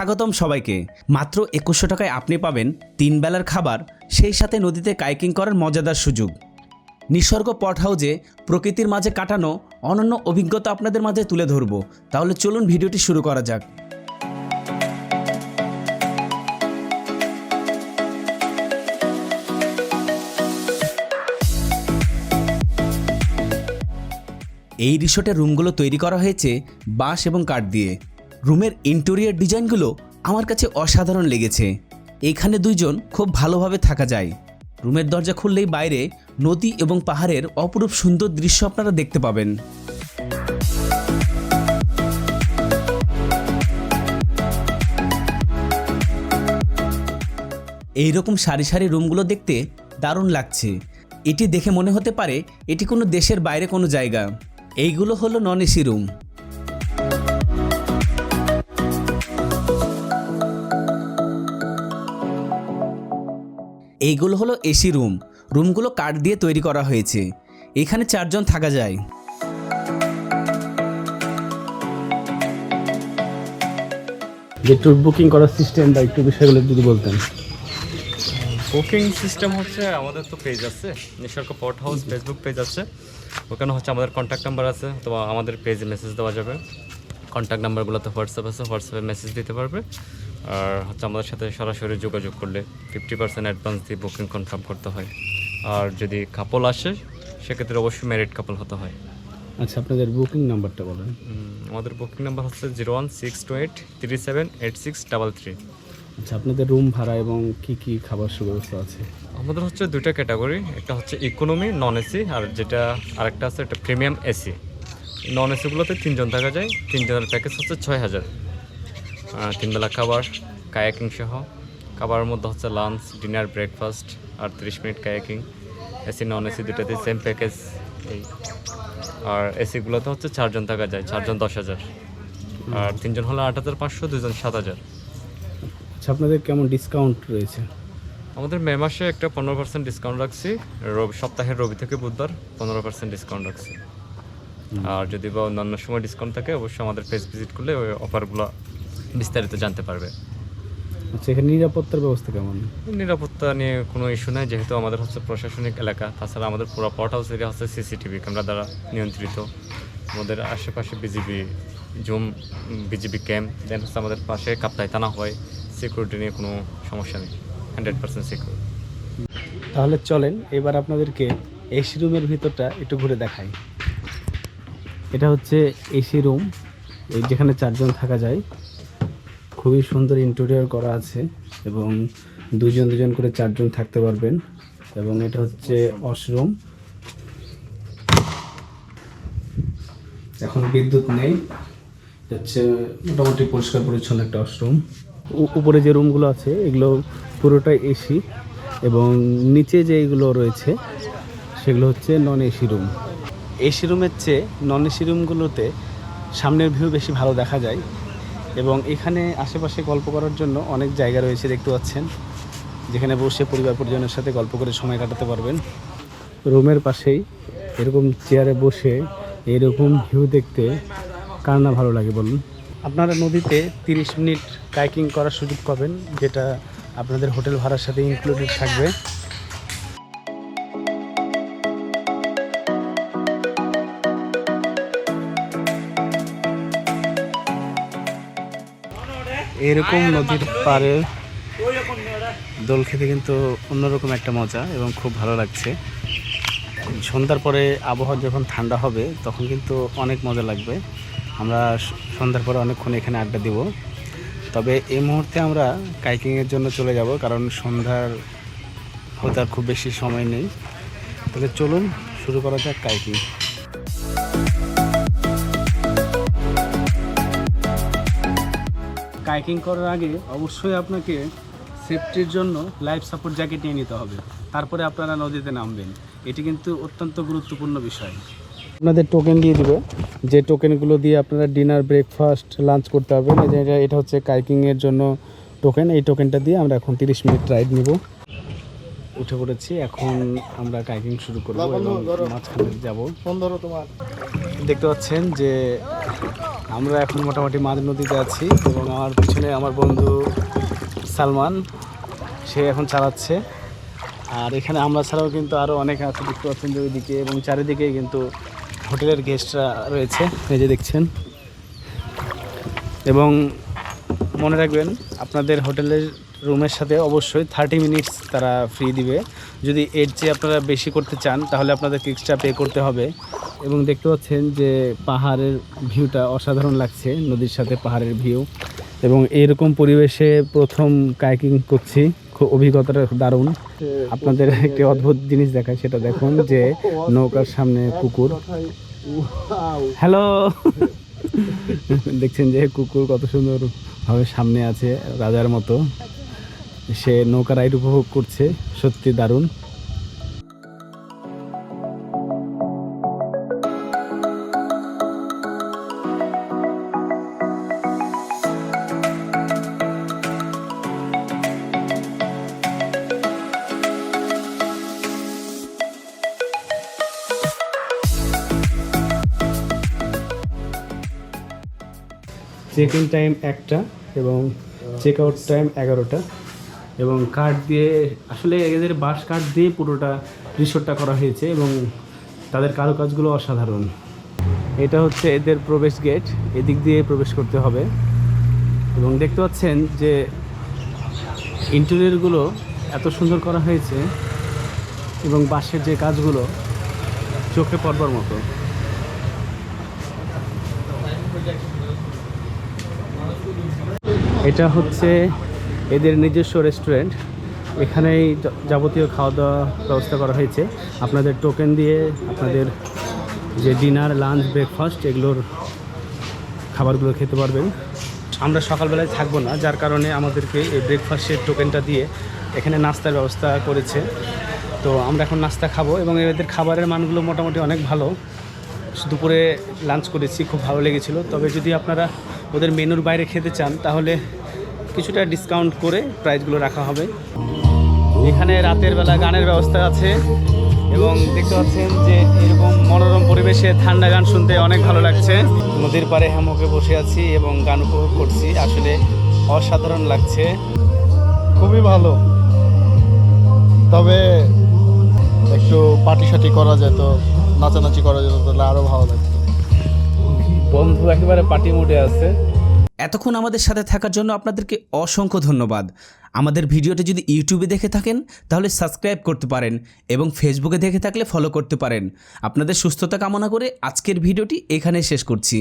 স্বাগতম সবাইকে। মাত্র একুশশো টাকায় আপনি পাবেন তিন বেলার খাবার, সেই সাথে নদীতে কাইকিং করার মজাদার সুযোগ। নিসর্গ পট হাউজে প্রকৃতির মাঝে কাটানো অনন্য অভিজ্ঞতা আপনাদের মাঝে তুলে ধরবো। তাহলে চলুন ভিডিওটি শুরু করা যাক। এই রিসোর্টের রুমগুলো তৈরি করা হয়েছে বাঁশ এবং কাঠ দিয়ে। রুমের ইন্টেরিয়র ডিজাইনগুলো আমার কাছে অসাধারণ লেগেছে। এখানে দুইজন খুব ভালোভাবে থাকা যায়। রুমের দরজা খুললেই বাইরে নদী এবং পাহাড়ের অপরূপ সুন্দর দৃশ্য আপনারা দেখতে পাবেন। এই রকম সারি সারি রুমগুলো দেখতে দারুণ লাগছে। এটি দেখে মনে হতে পারে এটি কোনো দেশের বাইরে কোনো জায়গা। এইগুলো হলো নন এসি রুম এইগুলো হলো এসি রুম। রুমগুলো কাঠ দিয়ে তৈরি করা হয়েছে। এখানে চারজন থাকা যায়। যে ট্যুর বুকিং করার সিস্টেম বা একটু বিষয়গুলো যদি বলতেন। বুকিং সিস্টেম হচ্ছে আমাদের তো পেজ আছে। Nisorgo pot house Facebook page আছে। ওখানে হচ্ছে আমাদের কন্ট্যাক্ট নাম্বার আছে অথবা আমাদের পেজে মেসেজ দেওয়া যাবে। কন্ট্যাক্ট নাম্বারগুলোতে হোয়াটসঅ্যাপ আছে হোয়াটসঅ্যাপে মেসেজ দিতে পারবে। আর হচ্ছে আমাদের সাথে সরাসরি যোগাযোগ করলে ফিফটি পার্সেন্ট অ্যাডভান্স দিয়ে বুকিং কনফার্ম করতে হয়। আর যদি কাপল আসে সেক্ষেত্রে অবশ্যই ম্যারিড কাপল হতে হয়। আচ্ছা আপনাদের বুকিং নাম্বারটা বলেন। আমাদের বুকিং নাম্বার হচ্ছে zero one six two eight three seven eight six double three আচ্ছা আপনাদের রুম ভাড়া এবং কি কি খাবার সুব্যবস্থা আছে? আমাদের হচ্ছে দুইটা ক্যাটাগরি একটা হচ্ছে ইকোনমি নন এসি আর যেটা আরেকটা আছে একটা প্রিমিয়াম এসি নন এসিগুলোতে তিনজন থাকা যায় তিনজনের প্যাকেজ হচ্ছে ছয় হাজার। তিনবেলা খাবার কায়াকিং সহ। খাবারের মধ্যে হচ্ছে লাঞ্চ ডিনার ব্রেকফাস্ট আর তিরিশ minute kayaking. AC non AC দুটাতে same package এই। আর এসিগুলোতে হচ্ছে চারজন থাকা যায় চারজন দশ হাজার। আর তিনজন হলে আট হাজার পাঁচশো দুজন সাত হাজার। আচ্ছা আপনাদের কেমন ডিসকাউন্ট রয়েছে? আমাদের মে মাসে একটা পনেরো পার্সেন্ট ডিসকাউন্ট রাখছি। রবি সপ্তাহের রবি থেকে বুধবার পনেরো পার্সেন্ট ডিসকাউন্ট রাখছি। আর যদি বা অন্যান্য সময় ডিসকাউন্ট থাকে অবশ্যই আমাদের পেজ ভিজিট করলে ওই অফারগুলো বিস্তারিত জানতে পারবে। আচ্ছা এখানে নিরাপত্তার ব্যবস্থা কেমন? নিরাপত্তা নিয়ে কোনো ইস্যু নাই যেহেতু আমাদের হচ্ছে প্রশাসনিক এলাকা তাছাড়া আমাদের পুরো পট হাউস এরিয়া হচ্ছে সিসিটিভি ক্যামেরা দ্বারা নিয়ন্ত্রিত। আমাদের আশেপাশে বিজিবি জুম বিজিবি ক্যাম্প দেন হচ্ছে আমাদের পাশে কাপ্তাই থানা হয় সিকিউরিটি নিয়ে কোনো সমস্যা নেই হান্ড্রেড পার্সেন্ট সিকিউর তাহলে চলেন এবার আপনাদেরকে এসি রুমের ভিতরটা একটু ঘুরে দেখাই। এটা হচ্ছে এসি রুম এই যেখানে চারজন থাকা যায়। খুবই সুন্দর ইন্টেরিয়র করা আছে এবং দুজন দুজন করে চারজন থাকতে পারবেন এবং এটা হচ্ছে ওয়াশরুম এখন বিদ্যুৎ নেই হচ্ছে মোটামুটি পরিষ্কার পরিচ্ছন্ন একটা ওয়াশরুম উপরে যে রুমগুলো আছে, এগুলো পুরোটাই এসি এবং নিচে যে এগুলো রয়েছে, সেগুলো হচ্ছে নন এসি রুম এসি রুমের চেয়ে নন এসি রুমগুলোতে সামনের ভিউ বেশি ভালো দেখা যায়। এবং এখানে আশেপাশে গল্প করার জন্য অনেক জায়গা রয়েছে, দেখতে পাচ্ছেন। যেখানে বসে পরিবার পরিজনের সাথে গল্প করে সময় কাটাতে পারবেন। রুমের পাশেই এরকম চেয়ারে বসে এরকম ভিউ দেখতে কার না ভালো লাগে বলুন? আপনারা নদীতে তিরিশ মিনিট কাইকিং করার সুযোগ পাবেন, যেটা আপনাদের হোটেল ভাড়ার সাথে ইনক্লুডেড থাকবে। এরকম নদীর পাড়ে দোল খেতে কিন্তু অন্যরকম একটা মজা এবং খুব ভালো লাগছে। সন্ধ্যার পরে আবহাওয়া যখন ঠান্ডা হবে, তখন কিন্তু অনেক মজা লাগবে। আমরা সন্ধ্যার পরে অনেকক্ষণ এখানে আড্ডা দিব। তবে এই মুহূর্তে আমরা কাইকিংয়ের জন্য চলে যাব, কারণ সন্ধ্যার হতে আর খুব বেশি সময় নেই। তাহলে চলুন, শুরু করা যাক কাইকিং। কাইকিং করার আগে অবশ্যই আপনাকে সেফটির জন্য লাইফ সাপোর্ট জ্যাকেট নিয়ে নিতে হবে। তারপরে আপনারা নদীতে নামবেন। এটি কিন্তু অত্যন্ত গুরুত্বপূর্ণ বিষয়। আপনাদের টোকেন দিয়ে দিবে। যে টোকেনগুলো দিয়ে আপনারা ডিনার ব্রেকফাস্ট লাঞ্চ করতে পারবেন যে এটা- এটা হচ্ছে কাইকিংয়ের জন্য টোকেন এই টোকেনটা দিয়ে আমরা এখন তিরিশ মিনিট রাইড নিব। উঠে পড়েছি। এখন আমরা কাইকিং শুরু করব এবং মাঝখানে যাব। দেখতে পাচ্ছেন যে আমরা এখন মোটামুটি মাঝ নদীতে আছি এবং আমার পিছনে আমার বন্ধু সালমান, সে এখন চালাচ্ছে। আর এখানে আমরা ছাড়াও কিন্তু আরও অনেক আছে দেখতে পাচ্ছেন যে ওইদিকে এবং চারিদিকে কিন্তু হোটেলের গেস্টরা রয়েছে যে দেখছেন। এবং মনে রাখবেন, আপনাদের হোটেলের রুমের সাথে অবশ্যই থার্টি মিনিটস তারা ফ্রি দিবে। যদি এর চেয়ে আপনারা বেশি করতে চান, তাহলে আপনাদেরকে এক্সট্রা পে করতে হবে। এবং দেখতে পাচ্ছেন যে পাহাড়ের ভিউটা অসাধারণ লাগছে, নদীর সাথে পাহাড়ের ভিউ। এবং এরকম পরিবেশে প্রথম কাইকিং করছি, খুব অভিজ্ঞতাটা দারুণ। আপনাদের একটি অদ্ভুত জিনিস দেখায়, সেটা দেখুন যে নৌকার সামনে কুকুর। হ্যালো দেখছেন যে কুকুর কত সুন্দরভাবে সামনে আছে, রাজার মতো। সে নৌকা রাইড উপভোগ করছে, সত্যি দারুণ। চেক ইন টাইম একটা এবং চেক আউট টাইম এগারোটা এবং কার্ড দিয়ে, আসলে এদের বাস কার্ড দিয়ে পুরোটা রিসোর্টটা করা হয়েছে এবং তাদের কারুকাজগুলো অসাধারণ। এটা হচ্ছে এদের প্রবেশ গেট এদিক দিয়ে প্রবেশ করতে হবে এবং দেখতে পাচ্ছেন যে ইন্টেরিয়রগুলো এত সুন্দর করা হয়েছে এবং বাঁশের যে কাজগুলো চোখে পড়বার মতো। এটা হচ্ছে এদের নিজস্ব রেস্টুরেন্ট। এখানেই যাবতীয় খাওয়া দাওয়া ব্যবস্থা করা হয়েছে। আপনাদের টোকেন দিয়ে আপনাদের যে ডিনার লাঞ্চ ব্রেকফাস্ট এগুলোর খাবারগুলো খেতে পারবেন। আমরা সকালবেলায় থাকব না, যার কারণে আমাদেরকে এই ব্রেকফাস্টের টোকেনটা দিয়ে এখানে নাস্তার ব্যবস্থা করেছে। তো আমরা এখন নাস্তা খাব এবং এদের খাবারের মানগুলো মোটামুটি অনেক ভালো। দুপুরে লাঞ্চ করেছি, খুব ভালো লেগেছিল। তবে যদি আপনারা ওদের মেনুর বাইরে খেতে চান, তাহলে কিছুটা ডিসকাউন্ট করে প্রাইসগুলো রাখা হবে। এখানে রাতের বেলা গানের ব্যবস্থা আছে এবং দেখতে পাচ্ছেন যে এরকম মনোরম পরিবেশে ঠান্ডা গান শুনতে অনেক ভালো লাগছে। নদীর পাড়ে হ্যামকে বসে আছি এবং গান উপভোগ করছি, আসলে অসাধারণ লাগছে। খুবই ভালো। তবে একটু পার্টি সাটি করা যেত, নাচানাচি করা যেত, তাহলে আরও ভালো লাগতো। বন্ধু একেবারে পার্টি মুডে আছে। এতক্ষণ আমাদের সাথে থাকার জন্য আপনাদেরকে অসংখ্য ধন্যবাদ। আমাদের ভিডিওটি যদি ইউটিউবে দেখে থাকেন, তাহলে সাবস্ক্রাইব করতে পারেন এবং ফেসবুকে দেখে থাকলে ফলো করতে পারেন। আপনাদের সুস্থতা কামনা করে আজকের ভিডিওটি এখানে শেষ করছি।